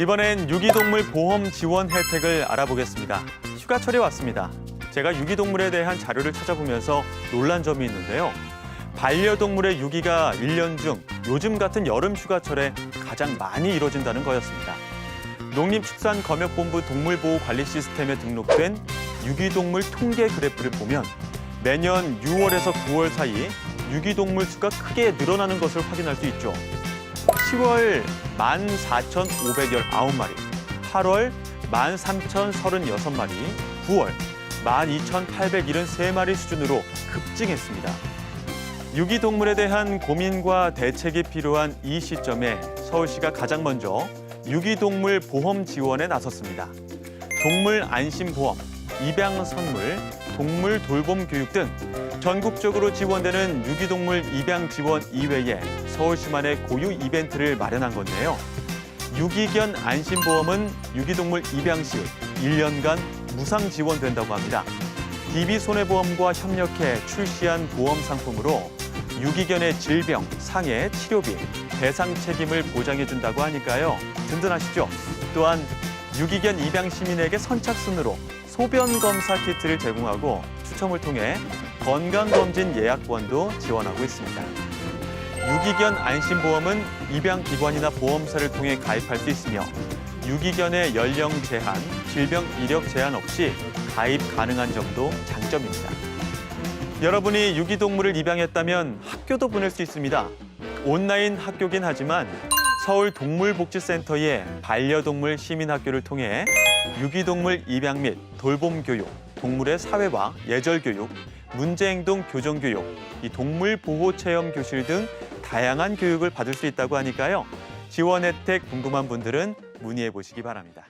이번엔 유기동물 보험 지원 혜택을 알아보겠습니다. 휴가철이 왔습니다. 제가 유기동물에 대한 자료를 찾아보면서 놀란 점이 있는데요. 반려동물의 유기가 일년 중 요즘 같은 여름 휴가철에 가장 많이 이루어진다는 거였습니다. 농림축산검역본부 동물보호관리 시스템에 등록된 유기동물 통계 그래프를 보면 매년 6월에서 9월 사이 유기동물 수가 크게 늘어나는 것을 확인할 수 있죠. 10월 14,519마리, 8월 13,036마리, 9월 12,873마리 수준으로 급증했습니다. 유기동물에 대한 고민과 대책이 필요한 이 시점에 서울시가 가장 먼저 유기동물 보험 지원에 나섰습니다. 동물 안심보험, 입양 선물, 동물 돌봄 교육 등 전국적으로 지원되는 유기동물 입양 지원 이외에 서울시만의 고유 이벤트를 마련한 건데요. 유기견 안심보험은 유기동물 입양 시 1년간 무상 지원된다고 합니다. DB손해보험과 협력해 출시한 보험 상품으로 유기견의 질병, 상해, 치료비, 배상 책임을 보장해준다고 하니까요. 든든하시죠? 또한 유기견 입양 시민에게 선착순으로 소변 검사 키트를 제공하고 추첨을 통해 건강검진 예약권도 지원하고 있습니다. 유기견 안심보험은 입양기관이나 보험사를 통해 가입할 수 있으며 유기견의 연령 제한, 질병 이력 제한 없이 가입 가능한 점도 장점입니다. 여러분이 유기동물을 입양했다면 학교도 보낼 수 있습니다. 온라인 학교긴 하지만 서울 동물복지센터의 반려동물 시민학교를 통해 유기동물 입양 및 돌봄 교육, 동물의 사회화, 예절 교육, 문제행동 교정 교육, 이 동물 보호 체험 교실 등 다양한 교육을 받을 수 있다고 하니까요. 지원 혜택 궁금한 분들은 문의해 보시기 바랍니다.